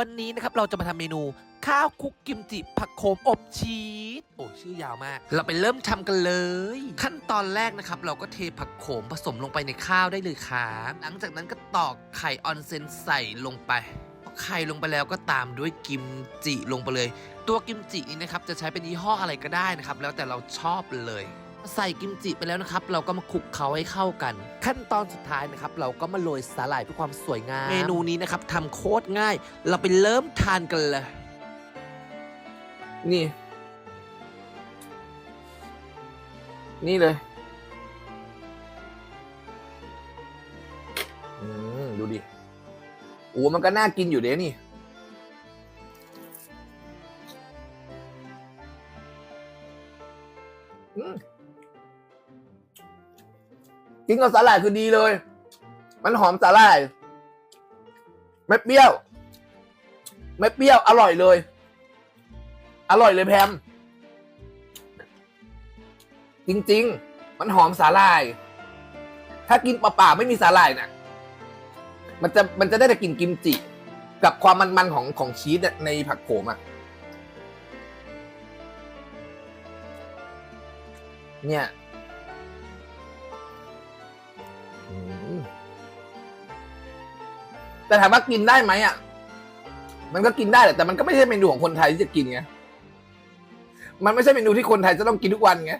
วันนี้นะครับเราจะมาทำเมนูข้าวคุกกิมจิผักโขมอบชีสโอ้ชื่อยาวมาก เราไปเริ่มทำกันเลย ขั้นตอนแรกนะครับ เราก็เทผักโขมผสมลงไปในข้าวได้เลยครับหลังจากนั้นก็ตอกไข่ออนเซนใส่ลงไปพอไข่ลงไปแล้วก็ตามด้วยกิมจิลงไปเลย ตัวกิมจินี้นะครับจะใช้เป็นยี่ห้ออะไรก็ได้นะครับ แล้วแต่เราชอบเลย ใส่กิมจิไปแล้วนะครับ เราก็มาคลุกเคล้าให้เข้ากัน ขั้นตอนสุดท้ายนะครับ เราก็มาโรยสาหร่ายเพื่อความสวยงาม เมนูนี้นะครับทำโคตรง่าย เราไปเริ่มทานกันเลย นี่ นี่เลย อืม ดูดิโอ้มันก็น่ากินอยู่เด้นี่อืม กินกับสาหร่ายคือดีเลย มันหอมสาหร่าย ไม่เปรี้ยว ไม่เปรี้ยว อร่อยเลย อร่อยเลยแพม จริง ๆ มันหอมสาหร่าย ถ้ากินเปล่าๆไม่มีสาหร่ายนะมันจะมันจะได้แต่กลิ่นกิมจิ กับความมันๆของของชีสในผักโขมอะเนี่ย แต่ถามว่ากินได้ไหมอะ มันก็กินได้แหละแต่มันก็ไม่ใช่เมนูของคนไทยที่จะกินไง มันไม่ใช่เมนูที่คนไทยจะต้องกินทุกวันไง